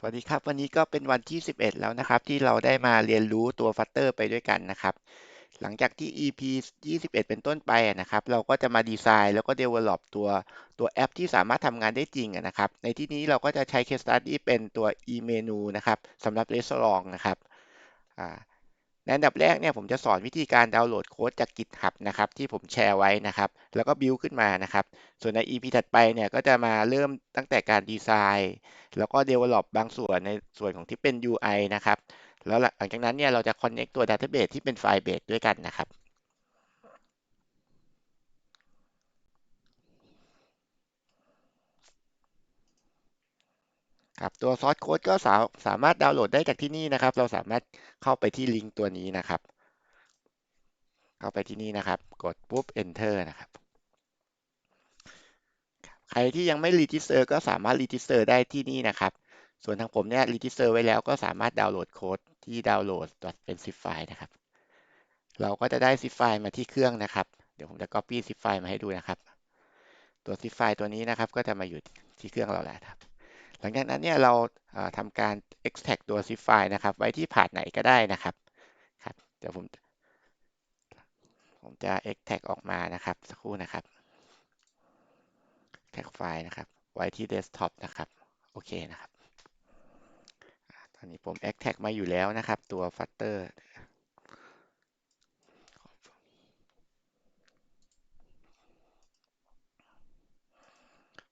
สวัสดีครับ วันนี้ก็เป็นวันที่ 11 แล้วนะครับ ที่เราได้มาเรียนรู้ตัว Flutter ไปด้วยกันนะครับ หลังจากที่ EP 21 เป็นต้นไปนะครับ เราก็จะมาดีไซน์แล้วก็ develop ตัวตัวแอปที่สามารถทำงานได้จริงนะครับ ในที่นี้เราก็จะใช้ case study เป็นตัว e-menu นะครับสำหรับ restaurant นะครับ ในอันดับแรกเนี่ยผมจะสอนวิธีการดาวน์โหลดโค้ดจาก GitHub นะครับที่ผมแชร์ไว้นะครับแล้วก็บิลขึ้นมานะครับส่วนใน EP ถัดไปเนี่ยก็จะมาเริ่มตั้งแต่การดีไซน์ แล้วก็ develop บางส่วนในส่วนของที่เป็น UI นะครับแล้วหลังจากนั้นเนี่ยเราจะ connect ตัว database ที่เป็นไฟล์เบสด้วยกันนะครับ ครับตัวซอสโค้ดก็สาสามารถดาวน์โหลดได้จากที่นี่นะครับ เราสามารถเข้าไปที่ลิงก์ตัวนี้นะครับ เข้าไปที่นี่นะครับ กดปุ๊บ enter นะครับ ใครที่ยังไม่รีจิสเตอร์ก็สามารถรีจิสเตอร์ได้ที่นี่นะครับ ส่วนทางผมเนี่ยรีจิสเตอร์ไว้แล้วก็สามารถดาวน์โหลดโค้ดที่ดาวน์โหลดเป็น zip ไฟล์นะครับ เราก็จะได้ zip ไฟล์มาที่เครื่องนะครับ เดี๋ยวผมจะ copy zip ไฟล์มาให้ดูนะครับ ตัว zip ไฟล์ตัวนี้นะครับ ก็จะมาอยู่ที่เครื่องเราแล้วครับ หลังจากนั้นเนี่ยเราทำการ extract ตัว zip ไฟล์นะครับ ไว้ที่ผ่านไหนก็ได้นะครับครับเดี๋ยวผมผมจะ extract ออกมานะครับ สักครู่นะครับแท็กไฟล์นะครับ ไว้ที่ desktop นะครับ โอเคนะครับ ตอนนี้ผม extract มาอยู่แล้วนะครับ ตัว Flutter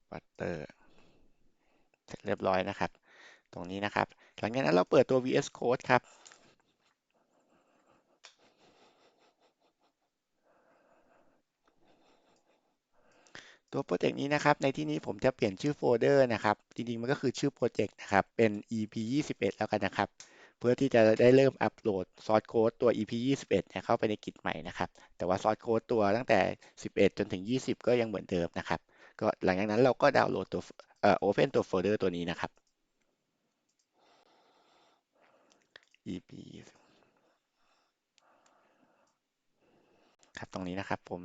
Flutter เสร็จเรียบร้อยนะครับ ตรงนี้นะครับ หลังจากนั้นเราเปิดตัว VS Code ครับตัวโปรเจกต์นี้นะครับ ในที่นี้ผมจะเปลี่ยนชื่อโฟลเดอร์นะครับ จริงๆ มันก็คือชื่อโปรเจกต์นะครับ เป็น EP 21 แล้วกันนะครับ เพื่อที่จะได้เริ่มอัปโหลดซอสโค้ดตัว EP 21เนี่ยเข้าไปในกิจใหม่นะครับ แต่ว่าซอสโค้ดตัวตั้งแต่ 11 จนถึง 20 ก็ยังเหมือนเดิมนะครับ ก็หลังจากนั้นเราก็ดาวน์โหลดตัวเอ่อ open ตัวโฟลเดอร์ตัวนี้นะครับ EP ครับตรงนี้นะครับผม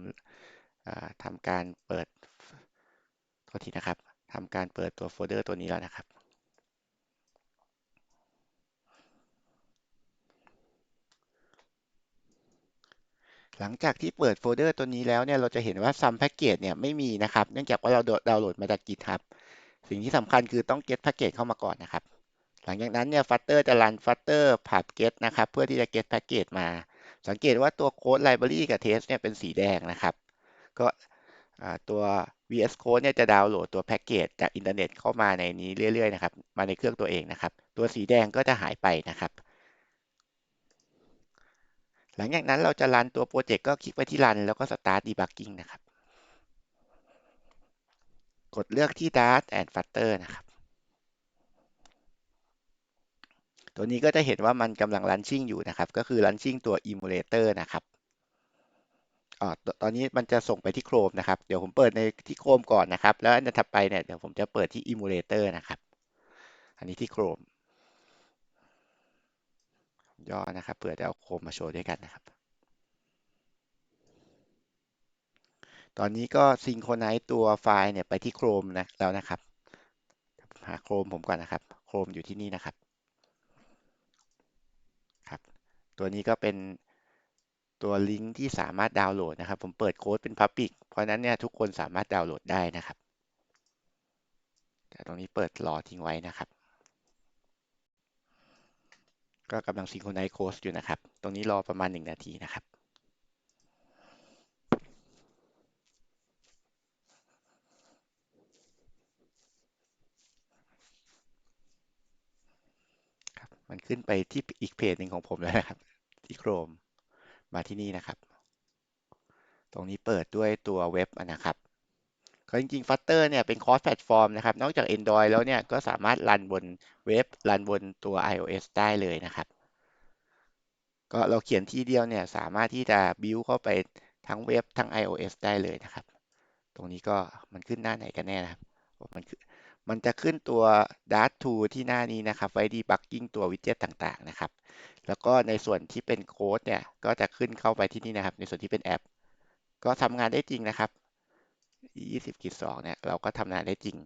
ทำการเปิดโทษทีนะครับทำการเปิดตัวโฟลเดอร์ตัวนี้แล้วนะครับ หลังจากที่เปิดโฟลเดอร์ตัวนี้แล้วเนี่ยเราจะเห็นว่า Sum Package เนี่ยไม่มีนะครับ เนื่องจากว่าเราดาวน์โหลดมาจาก GitHub สิ่งที่สำคัญคือต้อง get package เข้ามาก่อนนะครับ หลังจากนั้นเนี่ย Flutter จะรัน Flutter ผับ get นะครับ เพื่อที่จะ get package มา สังเกตว่าตัวโค้ด library กับ test เนี่ยเป็นสีแดงนะครับ ก็ตัว VS Code เนี่ยจะดาวน์โหลดตัวแพ็กเกจจากอินเทอร์เน็ตเข้ามาในนี้เรื่อยๆนะครับ มาในเครื่องตัวเองนะครับ ตัวสีแดงก็จะหายไปนะครับ ลังจากนั้นเราจะรันตัวโปรเจกต์ก็คลิกไปที่รันแล้วก็ start debugging นะครับ กดเลือกที่ Dart and Flutter นะครับ ตัวนี้ก็จะเห็นว่ามันกำลัง running อยู่นะครับ ก็คือ running ตัว emulator นะครับอ๋อตอนนี้มันจะส่งไปที่ Chrome นะครับ เดี๋ยวผมเปิดในที่ Chrome ก่อนนะครับ แล้วอันถัดไปเนี่ยเดี๋ยวผมจะเปิดที่ Emulator นะครับ อันนี้ที่ Chrome ย่อนะครับเผื่อจะเอา Chrome มาโชว์ด้วยกันนะครับ ตอนนี้ก็ซิงโครไนซ์ตัวไฟล์เนี่ยไปที่ Chrome นะแล้วนะครับ หา Chrome ผมก่อนนะครับ Chrome อยู่ที่นี่นะครับครับ ตัวนี้ก็เป็นตัวลิงก์ที่สามารถดาวน์โหลดนะครับ ผมเปิดโค้ดเป็น Public เพราะนั้นเนี่ยทุกคนสามารถดาวน์โหลดได้นะครับแต่ตรงนี้เปิดรอทิ้งไว้นะครับ ก็กำลังซิงโครไนซ์โค้ดอยู่นะครับ ตรงนี้รอประมาณ 1 นาทีนะครับมันขึ้นไปที่อีกเพจหนึ่งของผมแล้วนะครับ ที่ Chrome มาที่นี่นะครับ ตรงนี้เปิดด้วยตัวเว็บนะครับ ก็จริงๆ Flutter เนี่ยเป็นคอร์สแพลตฟอร์มนะครับ นอกจาก Android แล้วเนี่ยก็สามารถรันบนเว็บ รันบนตัว iOS ได้เลยนะครับ ก็เราเขียนที่เดียวเนี่ยสามารถที่จะ build เข้าไปทั้งเว็บทั้ง iOS ได้เลยนะครับ ตรงนี้ก็มันขึ้นหน้าไหนกันแน่นะครับ มันมันจะขึ้นตัว Dart to ที่หน้านี้นะครับ ไว้ debugging ตัววิดเจ็ตต่างๆ นะครับ แล้วก็ในส่วนที่เป็นโค้ดเนี่ยก็จะขึ้นเข้าไปที่นี่นะครับ ในส่วนที่เป็นแอป ก็ทำงานได้จริงนะครับ 20กิจ2เนี่ยเราก็ทำงานได้จริง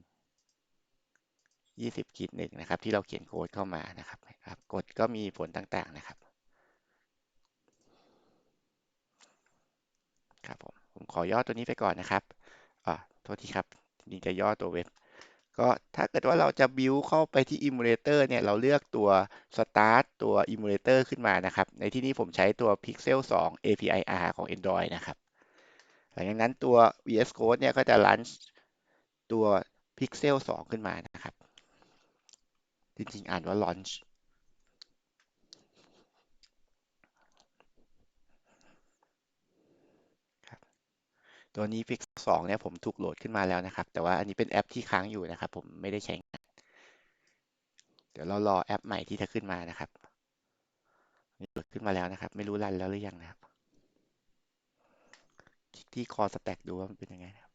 20ขีดหนึ่งนะครับ ที่เราเขียนโค้ดเข้ามานะครับครับกฎก็มีผลต่างๆนะครับ ครับผมผมขอย่อตัวนี้ไปก่อนนะครับอ่าโทษทีครับนี่จะย่อตัวเว็บ ก็ถ้าเกิดว่าเราจะ build เข้าไปที่ emulator เนี่ย เราเลือกตัว start ตัว emulator ขึ้นมานะครับ ในที่นี้ผมใช้ตัว pixel 2 APIR ของ Android นะครับ หลังจากนั้นตัว VS Code เนี่ยก็จะ launch ตัว pixel 2 ขึ้นมานะครับ จริงๆ อ่านว่า launch ตัวนี้ Pixel 2 เนี่ยผมถูกโหลดขึ้นมาแล้วนะครับ แต่ว่าอันนี้เป็นแอปที่ค้างอยู่นะครับ ผมไม่ได้ใช้งาน เดี๋ยวเรารอแอปใหม่ที่จะขึ้นมานะครับโหลดขึ้นมาแล้วนะครับ ไม่รู้รันแล้วหรือยังนะครับ คลิกที่ Core Stack ดูว่ามันเป็นยังไงนะครับ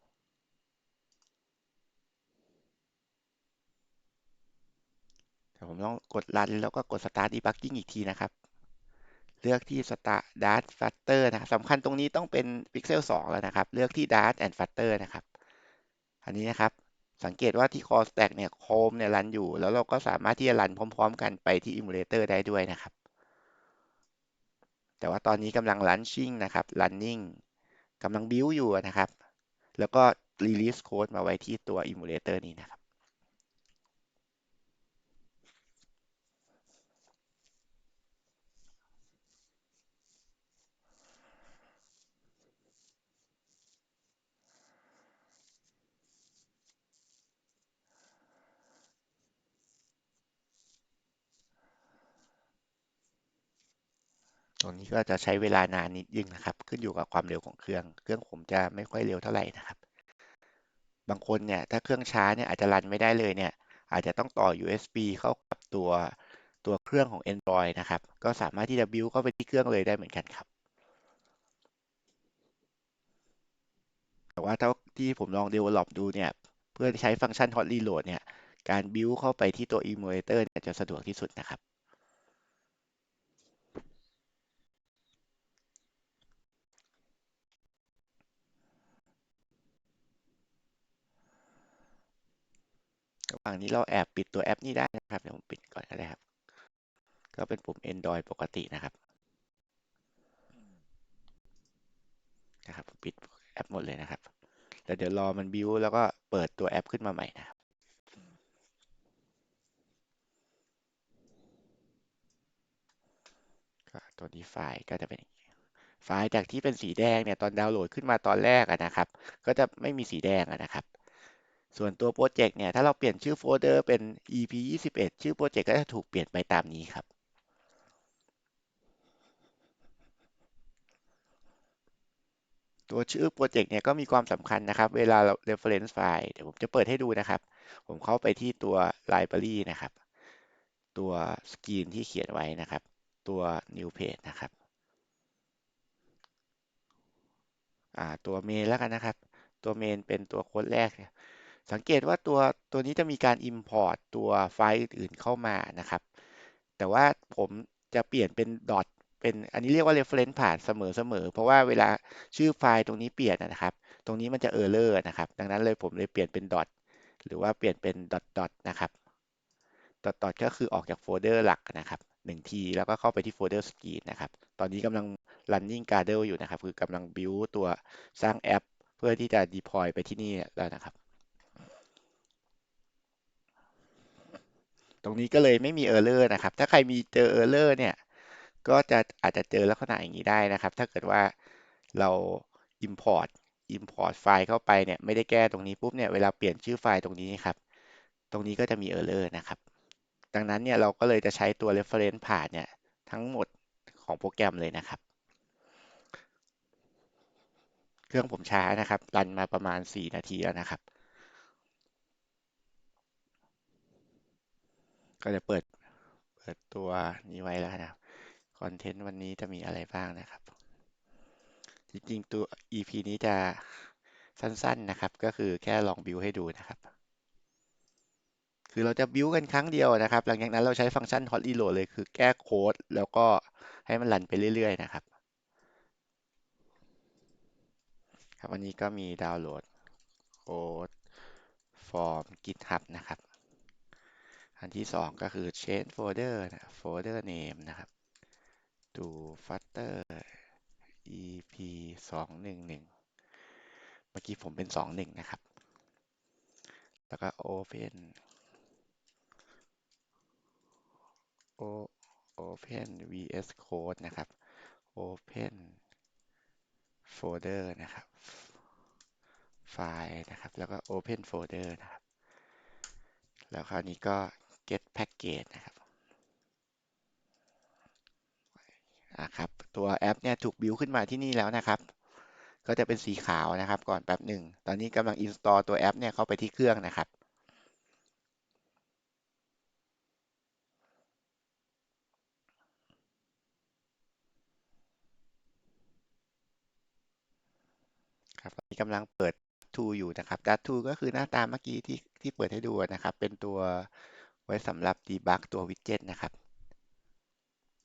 เดี๋ยวผมต้องกดรันแล้วก็กด Start Debugging อีกทีนะครับ เลือกที่ Start Dart Flutter นะครับสำคัญตรงนี้ต้องเป็น Pixel 2 แล้วนะครับ เลือกที่ Dart and Flutter นะครับ อันนี้นะครับ สังเกตว่าที่ Core Stack เนี่ย Chrome เนี่ยรันอยู่ แล้วเราก็สามารถที่จะรันพร้อม ๆ กันไปที่ Emulator ได้ด้วยนะครับแต่ว่าตอนนี้กำลัง Launching นะครับ Running กำลังบิวอยู่นะครับ แล้วก็รีลิสโค้ดมาไว้ที่ตัว Emulator นี้นะครับ ตรงนี้ก็จะใช้เวลานานนิดนึงนะครับ ขึ้นอยู่กับความเร็วของเครื่อง เครื่องผมจะไม่ค่อยเร็วเท่าไหร่นะครับ บางคนเนี่ยถ้าเครื่องช้าเนี่ยอาจจะรันไม่ได้เลยเนี่ยอาจจะต้องต่อ USB เข้ากับตัวตัวเครื่องของ Android นะครับ ก็สามารถที่จะ build เข้าไปที่เครื่องเลยได้เหมือนกันครับ แต่ว่าเท่าที่ผมลอง develop ดูเนี่ย เพื่อใช้ฟังก์ชัน hot reload เนี่ย การ build เข้าไปที่ตัว emulator จะสะดวกที่สุดนะครับ ระหว่งนี้เราแอบปิดตัวแอปนี้ได้นะครับเดี๋ยวผมปิดก่อนก็ได้ครับ ก็เป็นปุ่ม Android ปกตินะครับนะครับปิดแอปหมดเลยนะครับแล้วเดี๋ยวรอมันบิวแล้วก็เปิดตัวแอปขึ้นมาใหม่นะครับตัวนี้ไฟล์ก็จะเป็นไฟล์จากที่เป็นสีแดงเนี่ยตอนดาวน์โหลดขึ้นมาตอนแรกนะครับ ก็จะไม่มีสีแดงนะครับ ส่วนตัวโปรเจกต์เนี่ยถ้าเราเปลี่ยนชื่อโฟลเดอร์เป็น EP 21ชื่อโปรเจกต์ก็จะถูกเปลี่ยนไปตามนี้ครับ ตัวชื่อโปรเจกต์เนี่ยก็มีความสำคัญนะครับ เวลาเรา reference ไฟล์เดี๋ยวผมจะเปิดให้ดูนะครับ ผมเข้าไปที่ตัว library นะครับ ตัวสกรีนที่เขียนไว้นะครับ ตัว new page นะครับตัวเมนแล้วกันนะครับ ตัวเมนเป็นตัวโค้ดแรก สังเกตว่าตัวตัวนี้จะมีการ import ตัวไฟล์อื่นเข้ามานะครับ แต่ว่าผมจะเปลี่ยนเป็น dot เป็นอันนี้เรียกว่า reference ผ่านเสมอๆเพราะว่าเวลาชื่อไฟล์ตรงนี้เปลี่ยนนะครับ ตรงนี้มันจะ error นะครับ ดังนั้นเลยผมเลยเปลี่ยนเป็น dot หรือว่าเปลี่ยนเป็น dot dot นะครับ dot dot ก็คือออกจากโฟลเดอร์หลักนะครับหนึ่งทีแล้วก็เข้าไปที่โฟลเดอร์สกีนนะครับ ตอนนี้กำลัง running Gradle อยู่นะครับ คือกำลัง build ตัวสร้างแอป เพื่อที่จะ deploy ไปที่นี่แล้วนะครับ ตรงนี้ก็เลยไม่มี error นะครับ ถ้าใครมีเจอ error เนี่ย ก็จะอาจจะเจอลักษณะอย่างนี้ได้นะครับ ถ้าเกิดว่าเรา import import ไฟล์เข้าไปเนี่ย ไม่ได้แก้ตรงนี้ปุ๊บเนี่ย เวลาเปลี่ยนชื่อไฟล์ตรงนี้ครับ ตรงนี้ก็จะมี error นะครับ ดังนั้นเนี่ยเราก็เลยจะใช้ตัว reference ผ่านเนี่ยทั้งหมดของโปรแกรมเลยนะครับ เครื่องผมช้านะครับ รันมาประมาณ 4 นาทีแล้วนะครับ ก็จะเปิดเปิดตัวนี้ไว้แล้วนะครับคอนเทนต์วันนี้จะมีอะไรบ้างนะครับ จริงๆตัว EP นี้จะสั้นๆนะครับ ก็คือแค่ลองบิวให้ดูนะครับ คือเราจะบิวกันครั้งเดียวนะครับ หลังจากนั้นเราใช้ฟังก์ชัน hot reload เลยคือแก้โค้ด แล้วก็ให้มันรันไปเรื่อยๆนะครับ ครับวันนี้ก็มีดาวน์โหลดโค้ดฟอร์ม GitHub นะครับ อันที่สองก็คือ change folder นะ folder name นะครับ to flutter ep สองหนึ่งหนึ่งเมื่อกี้ผมเป็นสองหนึ่งนะครับ แล้วก็ open o open vs code นะครับ open folder นะครับ ไฟล์นะครับ แล้วก็ open folder นะครับ แล้วคราวนี้ก็ get package นะครับอะครับ ตัวแอปเนี่ยถูกบิวขึ้นมาที่นี่แล้วนะครับ ก็จะเป็นสีขาวนะครับ ก่อนแป๊บหนึ่ง ตอนนี้กำลัง install ตัวแอปเนี่ยเข้าไปที่เครื่องนะครับครับตอนนี้กำลังเปิด to อยู่นะครับ Dart to ก็คือหน้าตาเมื่อกี้ที่ที่เปิดให้ดูนะครับ เป็นตัว ว้สำหรับ debug ตัววิดเจ็ตนะครับ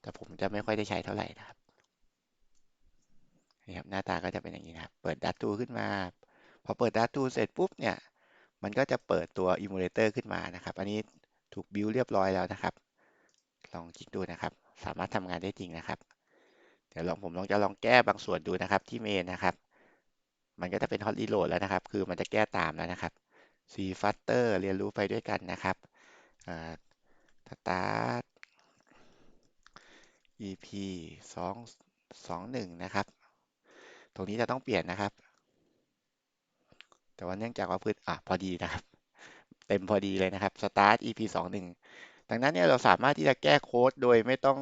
แต่ผมจะไม่ค่อยได้ใช้เท่าไหร่นะครับนี่ครับหน้าตาก็จะเป็นอย่างนี้นะครับ เปิด Dart to ขึ้นมา พอเปิด Dart to เสร็จปุ๊บเนี่ย มันก็จะเปิดตัว emulator ขึ้นมานะครับ อันนี้ถูกบิวเรียบร้อยแล้วนะครับ ลองคลิกดูนะครับ สามารถทำงานได้จริงนะครับ เดี๋ยวลองผมลองจะลองแก้บางส่วนดูนะครับที่เมนนะครับ มันก็จะเป็น hot reload แล้วนะครับ คือมันจะแก้ตามแล้วนะครับ C flutter เรียนรู้ไปด้วยกันนะครับ สตาร์ท EP สองสองหนึ่งนะครับ ตรงนี้จะต้องเปลี่ยนนะครับ แต่ว่าเนื่องจากว่าพื้นอะพอดีนะครับ เต็มพอดีเลยนะครับ start EP สองหนึ่งดังนั้นเนี่ยเราสามารถที่จะแก้โค้ดโดยไม่ต้อง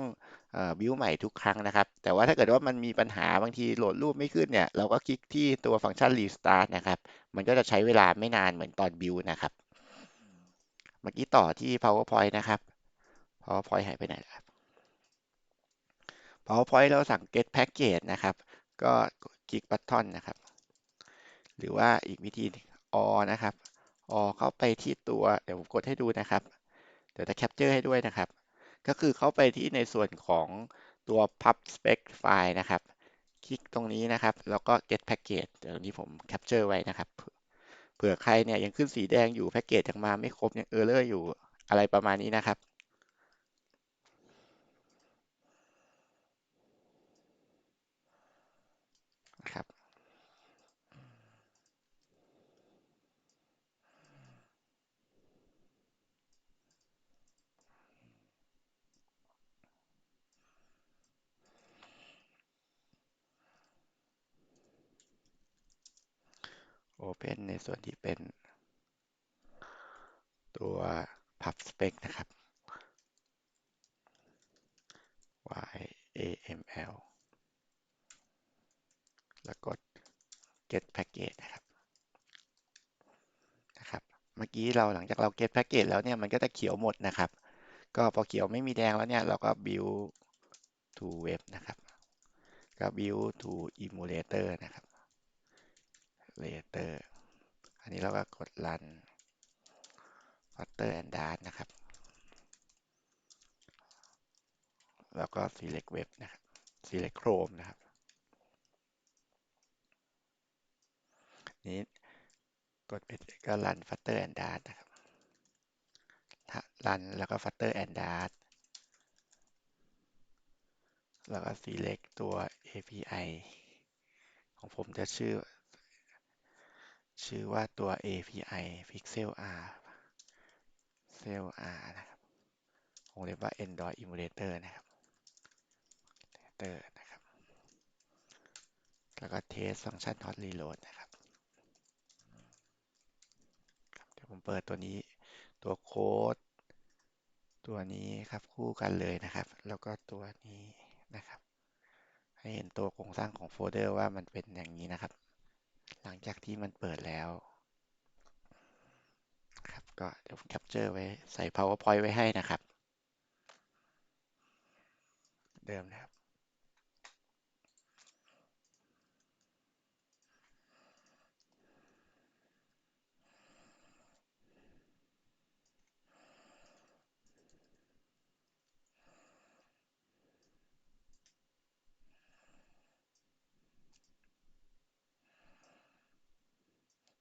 บิวใหม่ทุกครั้งนะครับ แต่ว่าถ้าเกิดว่ามันมีปัญหาบางทีโหลดรูปไม่ขึ้นเนี่ย เราก็คลิกที่ตัวฟังก์ชัน restart นะครับ มันก็จะใช้เวลาไม่นานเหมือนตอนบิวนะครับ เมื่อกี้ต่อที่ powerpoint นะครับ powerpoint หายไปไหนครับ powerpoint เราสั่ง get package นะครับ ก็คลิกบัตทอนนะครับ หรือว่าอีกวิธี or นะครับ or เข้าไปที่ตัว เดี๋ยวผมกดให้ดูนะครับ เดี๋ยวจะแคปเจอร์ให้ด้วยนะครับ ก็คือเข้าไปที่ในส่วนของตัว pub spec ไฟล์นะครับ คลิกตรงนี้นะครับ แล้วก็ get package เดี๋ยวนี้ผมแคปเจอร์ไว้นะครับเผื่อใครเนี่ยยังขึ้นสีแดงอยู่แพ็กเกจยังมาไม่ครบยังเออร์เลอร์อยู่อะไรประมาณนี้นะครับ นะครับ Open ในส่วนที่เป็นตัว pub spec นะครับ YAML แล้วกด get package นะครับนะครับ เมื่อกี้เราหลังจากเรา get package แล้วเนี่ยมันก็จะเขียวหมดนะครับ ก็พอเขียวไม่มีแดงแล้วเนี่ยเราก็ build to web นะครับ ก็ build to emulator นะครับ later อันนี้เราก็กด run flutter and dart นะครับ แล้วก็ select web นะครับ select chrome นะครับ นี้กดไปก็ run flutter and dart นะครับ run แล้วก็ flutter and dart แล้วก็ select ตัว API ของผมจะชื่อ ชื่อว่าตัว API Pixel R Pixel R นะครับวงเล็บว่า Android Emulator นะครับ Emulator นะครับ แล้วก็ test function hot reload นะครับ เดี๋ยวผมเปิดตัวนี้ตัวโค้ดตัวนี้ครับคู่กันเลยนะครับ แล้วก็ตัวนี้นะครับ ให้เห็นตัวโครงสร้างของโฟลเดอร์ว่ามันเป็นอย่างนี้นะครับ หลังจากที่มันเปิดแล้ว ครับก็เดี๋ยวผมแคปเจอร์ไว้ใส่ powerpoint ไว้ให้นะครับ เดิมนะครับ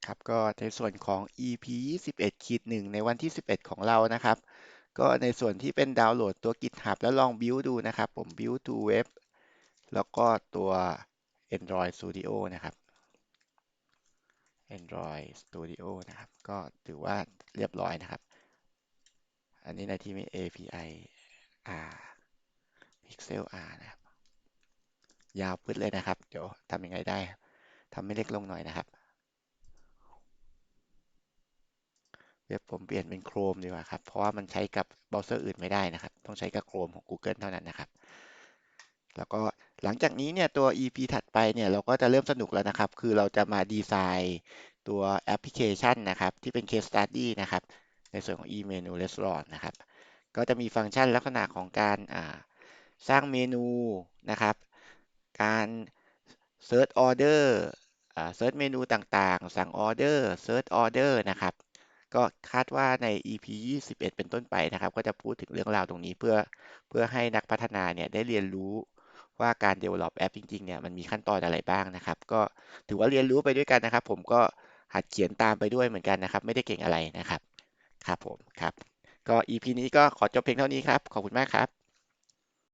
ครับก็ในส่วนของ EP 21ขีด1ในวันที่ 11 ของเรานะครับ ก็ในส่วนที่เป็นดาวน์โหลดตัว GitHub แล้วลอง build ดูนะครับ ผม build to web แล้วก็ตัว Android Studio นะครับ Android Studio นะครับ ก็ถือว่าเรียบร้อยนะครับ อันนี้ในที่มี API R Pixel R นะครับ ยาวพืดเลยนะครับ เดี๋ยวทำยังไงได้ทำให้เล็กลงหน่อยนะครับ เว็บผมเปลี่ยนเป็น Chrome ดีกว่าครับ เพราะว่ามันใช้กับเบราว์เซอร์อื่นไม่ได้นะครับ ต้องใช้กับ Chrome ของ Google เท่านั้นนะครับ แล้วก็หลังจากนี้เนี่ยตัว EP ถัดไปเนี่ยเราก็จะเริ่มสนุกแล้วนะครับ คือเราจะมาดีไซน์ตัวแอปพลิเคชันนะครับ ที่เป็น case study นะครับ ในส่วนของ e-menu restaurant นะครับ ก็จะมีฟังก์ชันลักษณะของการสร้างเมนูนะครับ การ search order เซิร์ชเมนูต่างๆ สั่งออเดอร์เซิร์ชออเดอร์นะครับ ก็คาดว่าใน EP 21 เป็นต้นไปนะครับ ก็จะพูดถึงเรื่องราวตรงนี้เพื่อเพื่อให้นักพัฒนาเนี่ยได้เรียนรู้ว่าการ develop แอปจริงๆเนี่ยมันมีขั้นตอนอะไรบ้างนะครับ ก็ถือว่าเรียนรู้ไปด้วยกันนะครับ ผมก็หัดเขียนตามไปด้วยเหมือนกันนะครับ ไม่ได้เก่งอะไรนะครับ ครับผมครับ ก็ EP นี้ก็ขอจบเพียงเท่านี้ครับ ขอบคุณมากครับ